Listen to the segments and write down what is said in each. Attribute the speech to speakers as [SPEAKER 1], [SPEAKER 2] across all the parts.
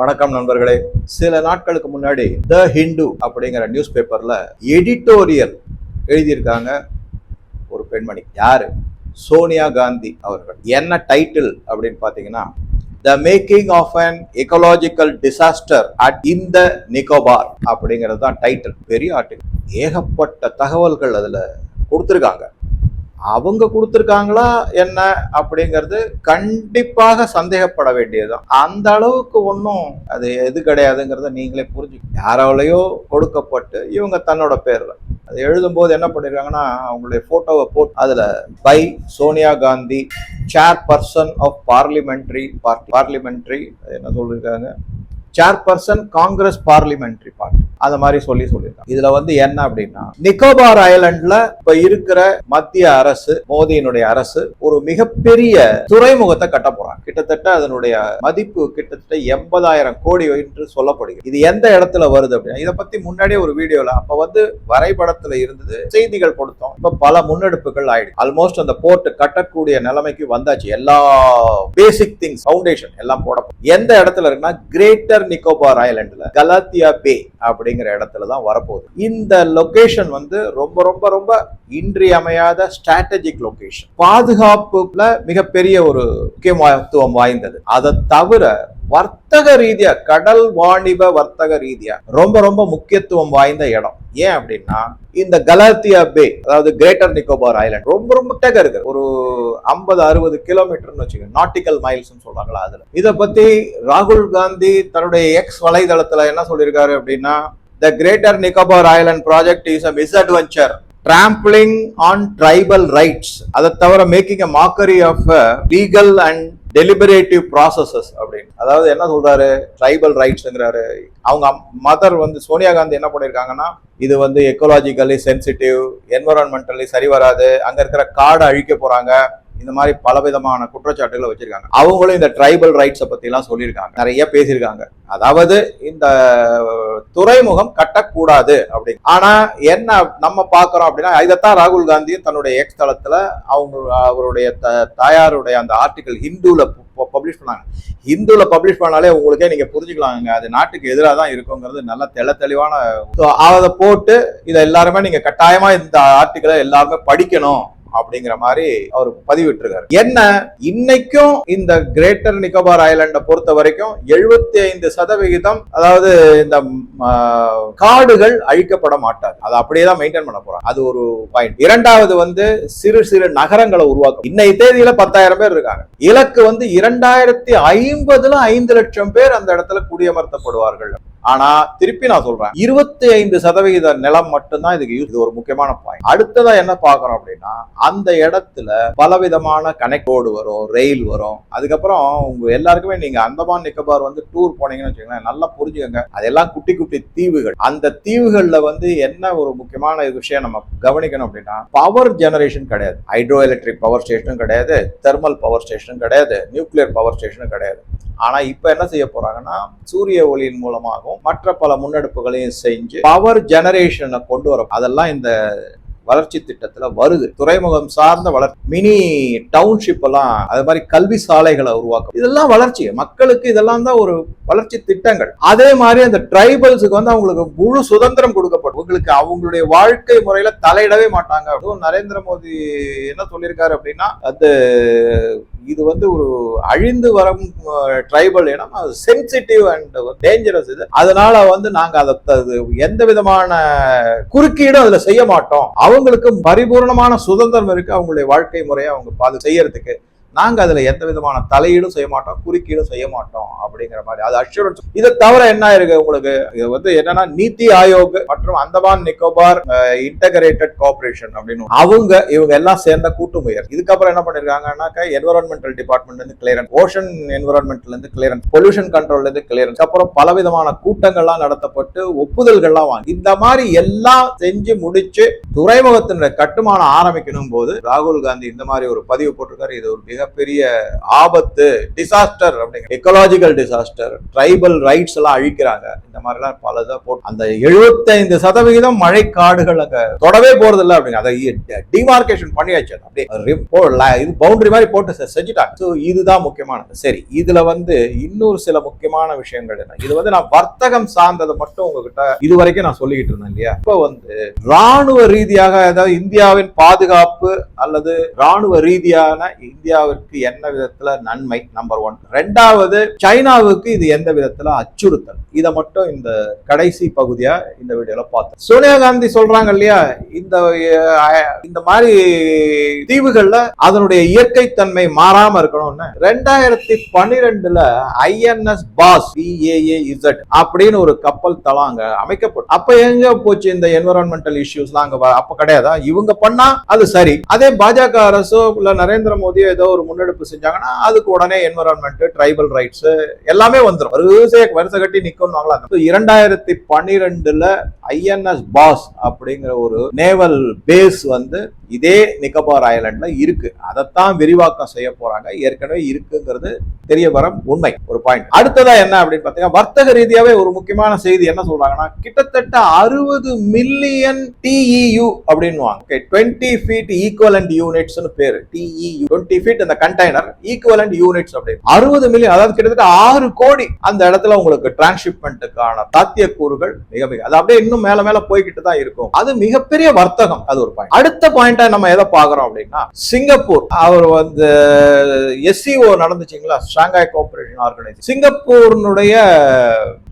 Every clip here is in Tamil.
[SPEAKER 1] வணக்கம் நண்பர்களே. சில நாட்களுக்கு முன்னாடி த ஹிந்து அப்படிங்கிற நியூஸ் பேப்பர்ல எடிட்டோரியல் எழுதியிருக்காங்க ஒரு பெண்மணி. யாரு? சோனியா காந்தி அவர்கள். என்ன டைட்டில் அப்படின்னு பார்த்தீங்கன்னா the making of an ecological disaster at இந்த நிக்கோபார் அப்படிங்கிறது தான் டைட்டில் பெரிய ஆர்டிகல் ஏகப்பட்ட தகவல்கள் அதுல கொடுத்துருக்காங்க. அவங்க கொடுத்துருக்காங்களா என்ன அப்படிங்கிறது கண்டிப்பாக சந்தேகப்பட வேண்டியதுதான். அந்த அளவுக்கு ஒன்றும் அது எது கிடையாதுங்கிறத நீங்களே புரிஞ்சு யாராலையோ கொடுக்கப்பட்டு இவங்க தன்னோட பேரில் அது எழுதும்போது என்ன பண்ணிருக்காங்கன்னா அவங்களுடைய போட்டோவை போட்டு அதில் by Sonia Gandhi chairperson of parliamentary parliamentary என்ன சொல்லியிருக்காங்க சேர்பர்சன் காங்கிரஸ் பார்லிமெண்ட்ரி பார்ட்டி அந்த மாதிரி சொல்லி சொல்லியிருக்காங்க. இதுல வந்து என்ன அப்படின்னா நிக்கோபார் ஐலண்ட்ல இப்ப இருக்கிற மத்திய அரசு மோதியினுடைய அரசு ஒரு மிகப்பெரிய துறைமுகத்தை கட்ட போறாங்க. கிட்டத்தட்ட அதனுடைய மதிப்பு கிட்டத்தட்ட எண்பதாயிரம் கோடி என்று சொல்லப்படுகிறது. இது எந்த இடத்துல வருது அப்படின்னா இதை பத்தி முன்னாடியே ஒரு வீடியோல அப்ப வந்து வரைபடத்துல இருந்தது செய்திகள் கொடுத்தோம். இப்ப பல முன்னெடுப்புகள் ஆயிடுச்சு. ஆல்மோஸ்ட் அந்த போர்ட் கட்டக்கூடிய நிலைமைக்கு வந்தாச்சு. எல்லா பேசிக் திங்ஸ் ஃபவுண்டேஷன் எல்லாம் போட எந்த இடத்துல இருக்குன்னா கிரேட்டர் நிக்கோபார் ஐலண்ட்ல கலாத்தியா பே அப்படிங்கிற இடத்துல தான் வரப்போகுது. இந்த லொகேஷன் வந்து ரொம்ப ரொம்ப ரொம்ப இன்றியமையாத ஸ்ட்ராட்டஜிக் லொகேஷன் பாதுகாப்புல மிகப்பெரிய ஒரு முக்கியத்துவம் வாய்ந்தது. அதை தவிர வர்த்தக ரீதியா கடல் வாணிப வர்த்தக ரீதியா ரொம்ப ரொம்ப முக்கியத்துவம் வாய்ந்த இடம். ஏன் அப்படின்னா இந்த கலாத்தியா பே அதாவது கிரேட்டர் நிக்கோபார் ஐலாண்ட் ரொம்ப ரொம்ப டெக இருக்கு. ஒரு ஐம்பது அறுபது கிலோமீட்டர்னு வச்சுக்கோங்க. நாட்டிக்கல் மைல்ஸ் சொல்றாங்களா அதுல. இதை பத்தி ராகுல் காந்தி தன்னுடைய எக்ஸ் வலைதளத்துல என்ன சொல்லியிருக்காரு அப்படின்னா the greater Nicobar island project is a misadventure trampling on tribal rights அதை தவிர making a mockery of legal and deliberative processes அப்படின்னு. அதாவது என்ன சொல்றாரு? ட்ரைபல் ரைட்ஸ்ங்கிறாரு அவங்க மதர் வந்து சோனியா காந்தி என்ன பண்ணியிருக்காங்கன்னா இது வந்து எக்கோலாஜிக்கலி சென்சிட்டிவ் என்வரான்மெண்டலி சரி வராது அங்கே இருக்கிற காடை அழிக்க போறாங்க இந்த மாதிரி பலவிதமான குற்றச்சாட்டுகளை வச்சிருக்காங்க. அவங்களும் இந்த ட்ரைபல் ரைட்ஸை பற்றிலாம் சொல்லியிருக்காங்க. நிறைய பேசியிருக்காங்க. அதாவது இந்த துறைமுகம் கட்டக்கூடாது அப்படி. ஆனால் என்ன நம்ம பார்க்குறோம் அப்படின்னா இதைத்தான் ராகுல் காந்தியும் தன்னுடைய எக்ஸ் தளத்தில் அவங்க அவருடைய த தாயாருடைய அந்த ஆர்டிக்கல் ஹிந்துவில் பப்ளிஷ் பண்ணாங்க. ஹிந்துவில் பப்ளிஷ் பண்ணாலே உங்களுக்கே நீங்கள் புரிஞ்சுக்கலாங்க. அது நாட்டுக்கு எதிராக தான் இருக்குங்கிறது நல்ல தெள தெளிவான அதை போட்டு இதை எல்லாருமே நீங்கள் கட்டாயமாக இந்த ஆர்டிக்கலை எல்லாருமே படிக்கணும். அப்படிங்கிற மாதிரி அவர் பதிவிட்டிருக்காரு. என்ன? இன்னைக்கும் இந்த கிரேட்டர் நிக்கோபார் ஐலாண்டை பொறுத்த வரைக்கும் எழுபத்தி ஐந்து சதவிகிதம் அதாவது இந்த காடுகள் அழிக்கப்பட மாட்டார் அதை அப்படியே தான் மெயின்டைன் பண்ண போறாங்க அது ஒரு பாயிண்ட் இரண்டாவது வந்து சிறு சிறு நகரங்களை உருவாக்கும். இன்னை தேதியில பத்தாயிரம் பேர் இருக்காங்க. இலக்கு வந்து இரண்டாயிரத்தி ஐம்பதுல ஐந்து லட்சம் பேர் அந்த இடத்துல குடியமர்த்தப்படுவார்கள். ஆனா திருப்பி நான் சொல்றேன். இருபத்தி ஐந்து சதவிகித நிலம் மட்டும்தான் இதுக்கு யூஸ் இது ஒரு முக்கியமான பாயிண்ட் அடுத்ததா என்ன பாக்குறோம் அப்படின்னா அந்த இடத்துல பலவிதமான கனெக்ட் ரோடு வரும் ரயில் வரும். அதுக்கப்புறம் உங்க எல்லாருக்குமே நீங்க அந்தமான் நிக்கோபார் வந்து டூர் போனீங்கன்னு வச்சுக்கோங்களேன் நல்லா புரிஞ்சுக்கோங்க. அதெல்லாம் குட்டி குட்டி தீவுகள். அந்த தீவுகள்ல வந்து என்ன ஒரு முக்கியமான விஷயம் நம்ம கவனிக்கணும் அப்படின்னா பவர் ஜெனரேஷன் கிடையாது. ஹைட்ரோ எலக்ட்ரிக் பவர் ஸ்டேஷனும் கிடையாது தெர்மல் பவர் ஸ்டேஷனும் கிடையாது நியூக்ளியர் பவர் ஸ்டேஷனும் கிடையாது. ஆனா இப்ப என்ன செய்ய போறாங்கன்னா சூரிய ஒளியின் மூலமாகவும் மற்ற பல முன்னெடுப்புகளையும் செஞ்சு பவர் ஜெனரேஷனை கொண்டு வர அதெல்லாம் இந்த வளர்ச்சி திட்டத்தில் வருது. துறைமுகம் சார்ந்த வளர்ச்சி. மினி டவுன்ஷிப் எல்லாம் அது மாதிரி கல்வி சாலைகளை உருவாக்கும் இதெல்லாம் வளர்ச்சி. மக்களுக்கு இதெல்லாம் தான் ஒரு வளர்ச்சி திட்டங்கள். அதே மாதிரி அந்த ட்ரைபல்ஸுக்கு வந்து அவங்களுக்கு முழு சுதந்திரம் கொடுக்கப்படும். உங்களுக்கு அவங்களுடைய வாழ்க்கை முறையில தலையிடவே மாட்டாங்க. அப்படின்னு நரேந்திர மோடி என்ன சொல்லியிருக்காரு அப்படின்னா அது இது வந்து ஒரு அழிந்து வரும் ட்ரைபல் இனம். அது சென்சிட்டிவ் அண்ட் டேஞ்சரஸ் இது. அதனால வந்து நாங்க அதை எந்த விதமான குறுக்கீடும் அதுல செய்ய மாட்டோம். அவங்களுக்கு பரிபூர்ணமான சுதந்திரம் இருக்கு. அவங்களுடைய வாழ்க்கை முறையை அவங்க பாது செய்யறதுக்கு. நாங்கள் அதில் எந்த விதமான தலையீடும் செய்ய மாட்டோம் குறுக்கீடும் செய்ய மாட்டோம் அப்படிங்கிற மாதிரி. அது அஷூரன்ஸ் இதை தவிர என்ன இருக்கு உங்களுக்கு? இது வந்து என்னன்னா நீத்தி ஆயோக் மற்றும் அந்தமான் நிக்கோபார் இன்டகிரேட்டட் கோஆபரேஷன் அப்படின்னு அவங்க இவங்க எல்லாம் சேர்ந்த கூட்டு முயற்சி. இதுக்கப்புறம் என்ன பண்ணிருக்காங்கன்னாக்கா என்வரான்மெண்டல் டிபார்ட்மெண்ட்ல இருந்து கிளியரன்ஸ் ஓஷன் என்வரான்மெண்ட்ல இருந்து கிளியரன்ஸ் பொல்யூஷன் கண்ட்ரோல்ல இருந்து கிளியரன்ஸ் அப்புறம் பலவிதமான கூட்டங்கள்லாம் நடத்தப்பட்டு ஒப்புதல்கள்லாம் வாங்கி. இந்த மாதிரி எல்லாம் செஞ்சு முடிச்சு துறைமுகத்தினுடைய கட்டுமானம் ஆரம்பிக்கணும் போது ராகுல் காந்தி இந்த மாதிரி ஒரு பதிவு போட்டிருக்காரு. இது ஒரு மிக மிகப்பெரிய ஆபத்து டிசாஸ்டர் அப்படிங்கிற எக்கலாஜிக்கல் டிசாஸ்டர் ட்ரைபல் ரைட்ஸ் எல்லாம் அழிக்கிறாங்க. இந்த மாதிரிலாம் பல இதாக போட்டு அந்த எழுபத்தைந்து சதவிகிதம் மழை காடுகள் அங்கே தொடவே போறது இல்லை அப்படிங்க அதை டிமார்கேஷன் பண்ணியாச்சு அப்படியே இது பவுண்டரி மாதிரி போட்டு செ- செஞ்சுட்டாங்க. ஸோ இதுதான் முக்கியமானது. சரி இதுல வந்து இன்னொரு சில முக்கியமான விஷயங்கள் என்ன? இது வந்து நான் வர்த்தகம் சார்ந்ததை மட்டும் உங்ககிட்ட இது வரைக்கும் நான் சொல்லிக்கிட்டு இருந்தேன் இல்லையா? இப்போ வந்து ராணுவ ரீதியாக அதாவது இந்தியாவின் பாதுகாப்பு அல்லது ராணுவ ரீதியான இந்தியாவுக்கு என்ன விதத்துல நன்மை? நம்பர் ஒன் ரெண்டாவது சைனாவுக்கு இது எந்த விதத்துல அச்சுறுத்தல்? இதை மட்டும் இந்த கடைசி பகுதியா இந்த வீடியோல பார்த்தோம். சோனியா காந்தி சொல்றாங்க இல்லையா? இந்த இந்த மாதிரி தீவுகள்ல அதனுடைய இயற்கை தன்மை மாறாம இருக்கணும்னு. ரெண்டாயிரத்தி பன்னிரெண்டுல ஐஎன்எஸ் பாஸ் பிஏஏஇசட் அப்படின்னு ஒரு கப்பல் தளம் அங்க அமைக்கப்படும். அப்ப எங்க போச்சு இந்த என்விரான்மெண்டல் இஷ்யூஸ் அங்க அப்ப கிடையாதா? இவங்க பண்ணா அது சரி. அதே பாஜக அரசோ இல்ல நரேந்திர மோடியோ ஏதோ ஒரு முன்னெடுப்பு செஞ்சாங்கன்னா அதுக்கு உடனே என்வரான்மெண்ட் ட்ரைபல் ரைட்ஸ் எல்லாமே வந்துடும் வரிசை வரிசை கட்டி நிக்கணும்னாங்களா இரண்டாயிரத்தி பன்னிரெண்டுல ஐஎன்எஸ் பாஸ் அப்படிங்கிற ஒரு நேவல் பேஸ் வந்து இதே நிக்கபார் ஐலாண்ட்ல இருக்கு. அதைத்தான் விரிவாக்கம் செய்ய போறாங்க. ஏற்கனவே இருக்குங்கிறது தெரிய வர உண்மை ஒரு பாயிண்ட் அடுத்ததா என்ன அப்படின்னு பாத்தீங்கன்னா வர்த்தக ரீதியாவே ஒரு முக்கியமான செய்தி என்ன சொல்றாங்கன்னா கிட்டத்தட்ட அறுபது மில்லியன் டிஇயு அப்படின்னுவாங்க ஓகே டுவெண்ட்டி ஃபீட் ஈக்குவலண்ட் யூனிட்ஸ்னு பேரு. டிஇயு டுவெண்ட்டி ஃபீட் இந்த கண்டெய்னர் ஈக்குவலண்ட் யூனிட்ஸ் அப்படின்னு அறுபது மில்லியன் அதாவது கிட்டத்தட்ட ஆறு கோடி அந்த இடத்துல உங்களுக்கு டிரான்ஸ்ஷிப்மெண்ட்டுக்கான சாத்தியக்கூறுகள் மிக மிக அது அப்படியே இன்னும் மேல மேல போய்கிட்டு தான் இருக்கும். அது மிகப்பெரிய வர்த்தகம் அது ஒரு பாயிண்ட் அடுத்த பாயிண்டா நம்ம எதை பாக்குறோம் அப்படின்னா சிங்கப்பூர். அவர் வந்து எஸ்சிஓ நடந்துச்சுங்களா? ஷாங்காய் கோஆபரேஷன் ஆர்கனைசேஷன் சிங்கப்பூர்னுடைய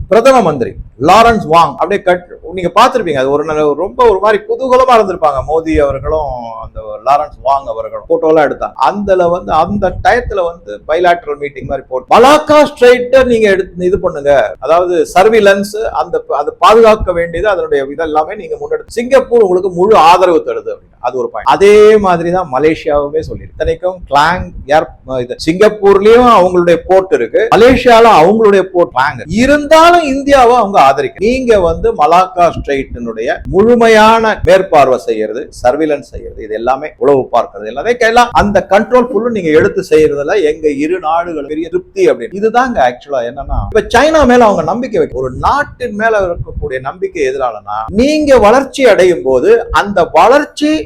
[SPEAKER 1] பிரதம மந்திரி லாரன்ஸ் வாங். அப்படியே கட் நீங்க பார்த்துருப்பீங்க அது ஒரு நல்ல- ரொம்ப ஒரு மாதிரி குதூகலமா இருந்திருப்பாங்க மோடி அவர்களும் அந்த லாரன்ஸ் வாங் அவர்களும். போட்டோலாம் எடுத்தாங்க அதுல வந்து அந்த டயத்துல வந்து பைலாட்ரல் மீட்டிங் மாதிரி போட்டு மலாக்கா ஸ்ட்ரைட்ட நீங்க எடுத்து இது பண்ணுங்க. அதாவது சர்விலன்ஸ் அந்த அதை பாதுகாக்க வேண்டியது அதனுடைய இதெல்லாமே நீங்க முன்னெடுத்து சிங்கப்பூர் உங்களுக்கு முழு ஆதரவு தருது அது ஒரு பாயிண்ட் அதே மாதிரி தான் மலேசியாவுமே சொல்லி இத்தனைக்கும் கிளாங் ஏர் இது சிங்கப்பூர்லயும் அவங்களுடைய போர்ட் இருக்கு. மலேசியால அவங்களுடைய போர்ட் கிளாங் இருந்தாலும் இந்தியாவை அவங்க ஆதரிக்க. நீங்க வந்து மலாக்கா ஸ்ட்ரெயிட்டினுடைய முழுமையான மேற்பார்வை செய்யறது சர்விலன்ஸ் செய்யறது இது எல்லாமே உளவு பார்க்கறது எல்லாமே எல்லாம் அந்த கண்ட்ரோல் ஃபுல்லும் நீங்க எடுத்து செய்யறதுல எங்க இரு நாடுகள் பெரிய திருப்தி அப்படின்னு. இதுதாங்க ஆக்சுவலா என்னன்னா இப்ப சைனா மேல அவங்க நம்பிக்கை வைக்க ஒரு நாட்டின் மேல இருக்கக்கூடிய நம்பிக்கை எதிராலனா நீங்க வளர்ச்சி அடையும் போது அந்த வளர்ச்சி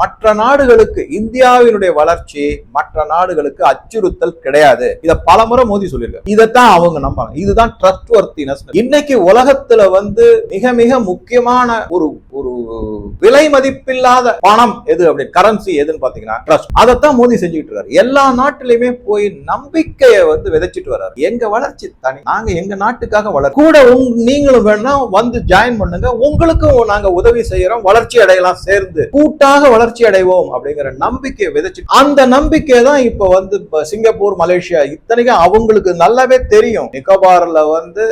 [SPEAKER 1] மற்ற நாடுகளுக்கு இந்தியாவினுடைய வளர்ச்சி மற்ற நாடுகளுக்கு அச்சுறுத்தல் கிடையாது. இதை பலமுறை மோதி சொல்லியிருக்காரு. இதைத்தான் அவங்க நம்பாங்க. இதுதான் ட்ரஸ்ட் வர்த்தினஸ் இன்னைக்கு உலகத்துல வந்து மிக மிக முக்கியமான ஒரு ஒரு விலை மதிப்பில்லாத பணம் எது அப்படி கரன்சி எதுன்னு பாத்தீங்கன்னா ட்ரஸ்ட் அதைத்தான் மோதி செஞ்சுட்டு இருக்காரு. எல்லா நாட்டிலையுமே போய் நம்பிக்கையை வந்து விதைச்சிட்டு வர்றாரு. எங்க வளர்ச்சி தனி. நாங்க எங்க நாட்டுக்காக வளர் கூட நீங்களும் வேணா வந்து ஜாயின் பண்ணுங்க. உங்களுக்கும் நாங்க உதவி செய்யறோம். வளர்ச்சி அடையலாம் சேர்ந்து. கூட்டாக வளர்ச்சி அடைவோம் அப்படிங்கிற நம்பிக்கை விதைச்சு அந்த நம்பிக்கை தான் இப்ப வந்து சிங்கப்பூர் மலேசியா இத்தனைக்கும் அவங்களுக்கு நல்லாவே தெரியும். நிக்கோபார்ல வந்து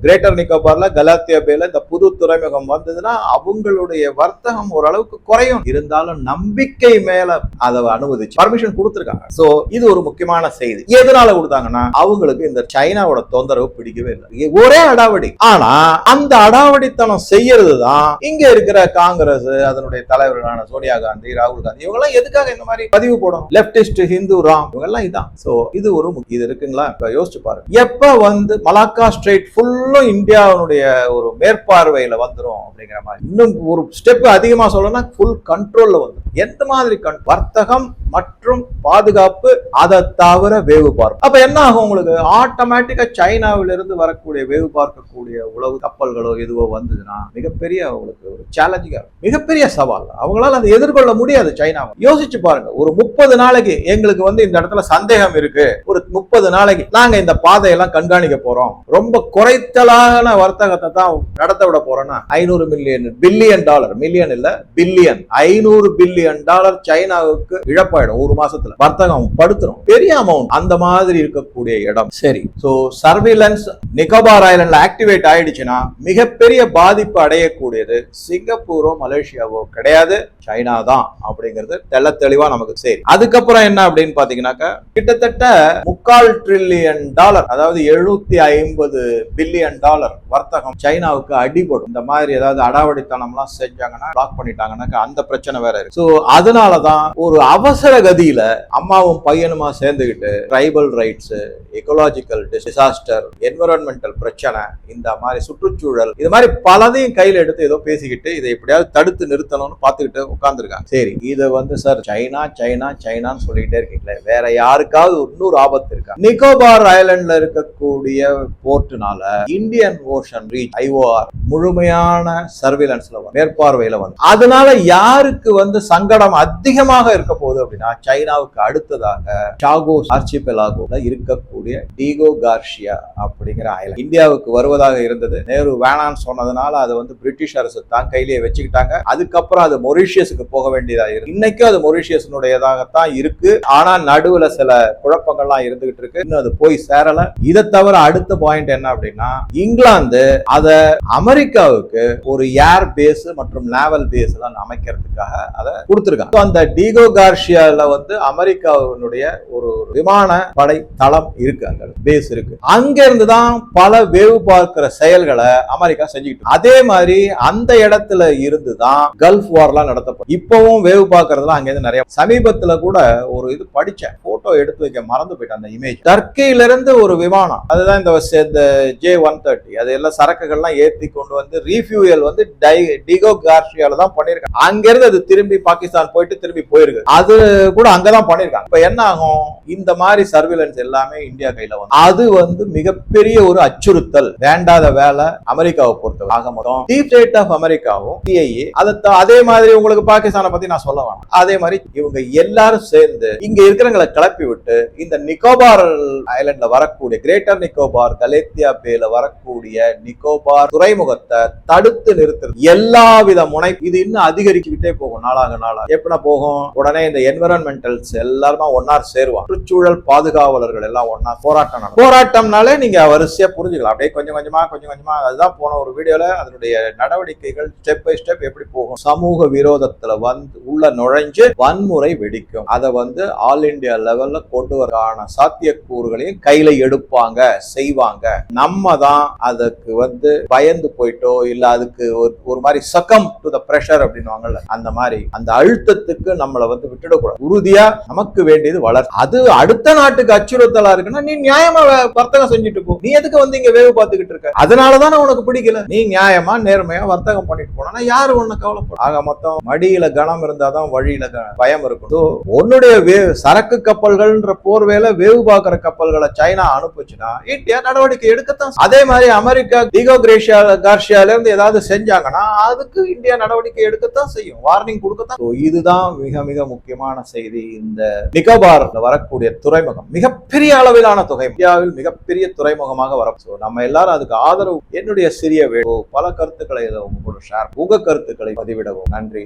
[SPEAKER 1] கிரேட்டர் நிக்கோபார்ல கலாத்தியா பேல இந்த புது துறைமுகம் வந்ததுன்னா அவங்களுடைய வர்த்தகம் ஓரளவுக்கு குறையும். இருந்தாலும் நம்பிக்கை மேல அதை அனுமதிச்சு பர்மிஷன் கொடுத்துருக்காங்க. சோ இது ஒரு முக்கியமான செய்தி. எதனால கொடுத்தாங்கன்னா அவங்களுக்கு இந்த சைனாவோட தொந்தரவு பிடிக்கவே இல்லை. ஒரே அடாவடி. ஆனா அந்த அடாவடித்தனம் செய்யறது தான் இங்க இருக்கிற காங்கிரஸ் அதனுடைய தலைவர்களான சோனியா காந்தி ராகுல் காந்தி இவங்க எல்லாம் எதுக்காக இந்த மாதிரி பதிவு போடும் லெப்டிஸ்ட் ஹிந்து ராம் இவங்க எல்லாம் இதான். சோ இது ஒரு முக்கிய- இது இருக்குங்களா? இப்ப யோசிச்சு பாருங்க. எப்ப வந்து மலாக்கா ஸ்ட்ரெயிட் ஃபுல்லும் இந்தியாவுடைய ஒரு மேற்பார்வையில வந்துடும் அப்படிங்கிற மாதிரி. இன்னும் ஒரு ஸ்டெப் அதிகமா சொல்லணும்னா ஃபுல் கண்ட்ரோல்ல வந்துடும் எந்த மாதிரி கண் வர்த்தகம் மற்றும் பாதுகாப்பு அதை தவிர வேவு பார்ப்பு அப்ப என்ன ஆகும் உங்களுக்கு? ஆட்டோமேட்டிக்கா சைனாவிலிருந்து வரக்கூடிய வேவு பார்க்கக்கூடிய உளவு கப்பல்களோ எதுவோ வந்ததுன்னா மிகப்பெரிய அவங்களுக்கு ஒரு சேலஞ்சிங்கா இருக்கும். மிகப்பெரிய சவால். அவங்களால அதை எதிர்கொள்ள முடியாது சைனாவை. யோசிச்சு பாருங்க. ஒரு முப்பது நாளைக்கு எங்களுக்கு வந்து இந்த இடத்துல சந்தேகம் இருக்கு. ஒரு முப்பது நாளைக்கு நாங்க இந்த பாதையெல்லாம் கண்காணிக்க போறோம். ரொம்ப குறைத்தலான வர்த்தகத்தை தான் நடத்த விட போறோம்னா ஐநூறு மில்லியன் பில்லியன் டாலர் மில்லியன் இல்ல பில்லியன் ஐநூறு பில்லியன் டாலர் சைனாவுக்கு இழப்பாயிடும் ஒரு மாசத்துல. வர்த்தகம் படுத்துரும். பெரிய அமௌண்ட் அந்த மாதிரி இருக்கக்கூடிய இடம். சரி. சோ சர்வேலன்ஸ் நிக்கோபார் ஐலண்ட்ல ஆக்டிவேட் ஆயிடுச்சுன்னா மிகப்பெரிய பாதிப்பு அடையக்கூடியது சிங்கப்பூரோ மலேசியாவோ கிடையாது. சைனா தான் அப்படிங்கிறது தெள்ள தெளிவா நமக்கு சரி. அதுக்கப்புறம் என்ன அப்படின்னு பாத்தீங்கன்னாக்கா கிட்டத்தட்ட முக்கால் ட்ரில்லியன் டாலர் அதாவது எழுநூத்தி ஐம்பது பில்லியன் டாலர் வர்த்தகம் சைனாவுக்கு அடிபடும். இந்த மாதிரி ஏதாவது அடாவடித்தனம்லாம் செஞ்சாங்கன்னா பிளாக் பண்ணிட்டாங்கன்னாக்கா அந்த பிரச்சனை வேற இருக்கு. ஸோ அதனாலதான் ஒரு அவசர கதியில அம்மாவும் பையனுமா சேர்ந்துக்கிட்டு tribal rights ecological disaster environmental பிரச்சனை இந்த மாதிரி சுற்றுச்சூழல் இது மாதிரி பலதையும் கையில் எடுத்து ஏதோ பேசிக்கிட்டு இதை எப்படியாவது தடுத்து நிறுத்தணும்னு பார்த்துக்கிட்டு உட்காந்துருக்காங்க சரி இது வந்து சார் சைனா சைனா சைனான்னு சொல்லிட்டே இருக்கீங்களே வேற யாருக்காவது இன்னொரு ஆபத்து இருக்கா? நிக்கோபார் ஐலாண்ட்ல இருக்கக்கூடிய போர்ட்டுனால இந்தியன் ஓஷன் ரீச் ஐஓஆர் முழுமையான சர்வேலன்ஸ்ல வந்து மேற்பார்வையில வந்து. அதனால யாருக்கு வந்து சங்கடம் அதிகமாக இருக்க போகுது அப்படின்னா சைனாவுக்கு அடுத்ததாக சாகோ ஆர்ச்சிபெலாகோல இருக்கக்கூடிய டீகோ கார்ஷியா அப்படிங்கிற ஐலண்ட் இந்தியாவுக்கு வருவதாக இருந்தது. நேரு வேணான்னு சொன்னதுனால அதை வந்து பிரிட்டிஷ் அரசு தான் கையிலேயே வச்சுக்கிட்டாங்க. அதுக்கப்புறம் அது மொரிஷியஸுக்கு போக வேண்டியதா இருக்கு. இன்னைக்கும் அது மொரிஷியஸினுடையதாகத்தான் இருக்கு. ஆனா நடுவுல சில குழப்பங்கள்லாம் இருந்துகிட்டு இருக்கு. இன்னும் அது போய் சேரல. இதை தவிர அடுத்த பாயிண்ட் என்ன அப்படின்னா இங்கிலாந்து அதை அமெரிக்காவுக்கு ஒரு ஏர் பேஸ் மற்றும் நேவல் பேஸ் எல்லாம் அமைக்கிறதுக்காக அதை கொடுத்துருக்காங்க. அந்த டீகோ கார்ஷியால வந்து அமெரிக்காவினுடைய ஒரு விமான படை தளம் இருக்கு அங்க பேஸ் இருக்கு. அங்க இருந்து தான் பல வேவு பார்க்கிற செயல்களை அமெரிக்கா செஞ்சுக்கிட்டு அதே மாதிரி அந்த இடத்துல இருந்து தான் கல்ஃப் வார்லாம் நடத்தப்படும் இப்பவும் வேவு பார்க்கறதுலாம் அங்கேருந்து நிறைய சமீபத்துல கூட ஒரு இது படிச்சேன். போட்டோ எடுத்து வைக்க மறந்து போயிட்டேன் அந்த இமேஜ் டர்க்கியில இருந்து ஒரு விமானம் அதுதான் இந்த இந்த ஜே ஒன் தேர்ட்டி அது எல்லாம் சரக்குகள்லாம் ஏற்றி கொண்டு வந்து ரீஃபியூயல் வந்து டை டிகோ கார்ஷியால தான் பண்ணியிருக்காங்க அங்கேருந்து அது திரும்பி பாகிஸ்தான் போயிட்டு திரும்பி போயிருக்கு. அது கூட அங்கதான் பண்ணியிருக்காங்க இப்போ என்ன ஆகும்? இந்த மாதிரி சர்வேலன்ஸ் எல்லாமே இந்தியா கையில் வந்து அது வந்து மிகப்பெரிய ஒரு அச்சுறுத்தல். வேண்டாத வேலை அமெரிக்காவை பொறுத்தவரை. ஆக மொத்தம் டீப் ஸ்டேட் ஆஃப் அமெரிக்காவும் சிஐஏ அதை த- அதே மாதிரி உங்களுக்கு பாகிஸ்தானை பத்தி நான் சொல்ல வேணாம். அதே மாதிரி இவங்க எல்லாரும் சேர்ந்து இங்க இருக்கிறவங்களை கிளப்பி விட்டு இந்த நிக்கோபார் ஐலண்ட்ல வரக்கூடிய கிரேட்டர் நிக்கோபார் கலேத்தியா பேல வரக்கூடிய நிக்கோபார் துறைமுகத்தை தடுத்து நிறுத்துறது. எல்லா வித முனை இது இன்னும் அதிகரிச்சுக்கிட்டே போகும் நாளாக நாளாக. எப்படின்னா போகும்? உடனே இந்த என்விரான்மெண்டல்ஸ் எல்லாருமா ஒன்னா சேருவாங்க. சுற்றுச்சூழல் பாதுகாவலர்கள் எல்லாம் ஒன்னா போராட்டம் போராட்டம்னாலே நீங்க வரிசையா புரிஞ்சுக்கலாம். அப்படியே கொஞ்சம் கொஞ்சமா கொஞ்சம் கொஞ்சமா. அதுதான் போன ஒரு வீடியோல அதனுடைய நடவடிக்கைகள் ஸ்டெப் பை ஸ்டெப் எப்படி போகும். சமூக விரோதத்துல வந்து உள்ள நுழைஞ்சு வன்முறை வெடிக்கும். அதை வந்து ஆல் இந்தியா லெவல்ல கொண்டு வரான சாத்தியக்கூறுகளையும் கையில எடுப்பாங்க செய்வாங்க. நம்ம தான் அதுக்கு வந்து பயந்து போயிட்டோ இல்ல அதுக்கு ஒரு ஒரு மாதிரி சக்கம் டு த பிரஷர் அப்படின்னு அந்த மாதிரி அந்த அழுத்தத்துக்கு நம்மளை வந்து விட்டுடக்கூடாது. உறுதியா நமக்கு வேண்டியது வளர். அது அடுத்த நாட்டுக்கு அச்சுறுத்தலா இருக்குன்னா நீ நியாயமா வர்த்தகம் செஞ்சுட்டு போ. நீ எதுக்கு வந்து இங்க வேவு பார்த்துக்கிட்டு இருக்க? அதனாலதானே உனக்கு பிடிக்கல. நீ நியாயமா நேர்மையா வர்த்தகம் பண்ணிட்டு போனா யாரு ஒண்ணு கவலைப்படும்? ஆக மொத்தம் மடியில கனம் இருந்தாதான் வழியில பயம் இருக்கும். உன்னுடைய வே சரக்கு கப்பல்கள்ன்ற போர்வேல வேவு பார்க்கிற கப்பல்களை சைனா அனுப்புச்சுன்னா இந்தியா நடவடிக்கை எடுக்க அர்த்தம் அதே மாதிரி அமெரிக்கா டிகோ கிரேஷியா கார்ஷியால இருந்து ஏதாவது செஞ்சாங்கன்னா அதுக்கு இந்தியா நடவடிக்கை எடுக்கத்தான் செய்யும். வார்னிங் கொடுக்கத்தான். இதுதான் மிக மிக முக்கியமான செய்தி. இந்த நிக்கோபார்ல வரக்கூடிய துறைமுகம் மிகப்பெரிய அளவிலான தொகை. இந்தியாவில் மிகப்பெரிய துறைமுகமாக வர நம்ம எல்லாரும் அதுக்கு ஆதரவு. என்னுடைய சிறிய வேடு பல கருத்துக்களை இதை ஷேர் உங்க கருத்துக்களை பதிவிடவும். நன்றி.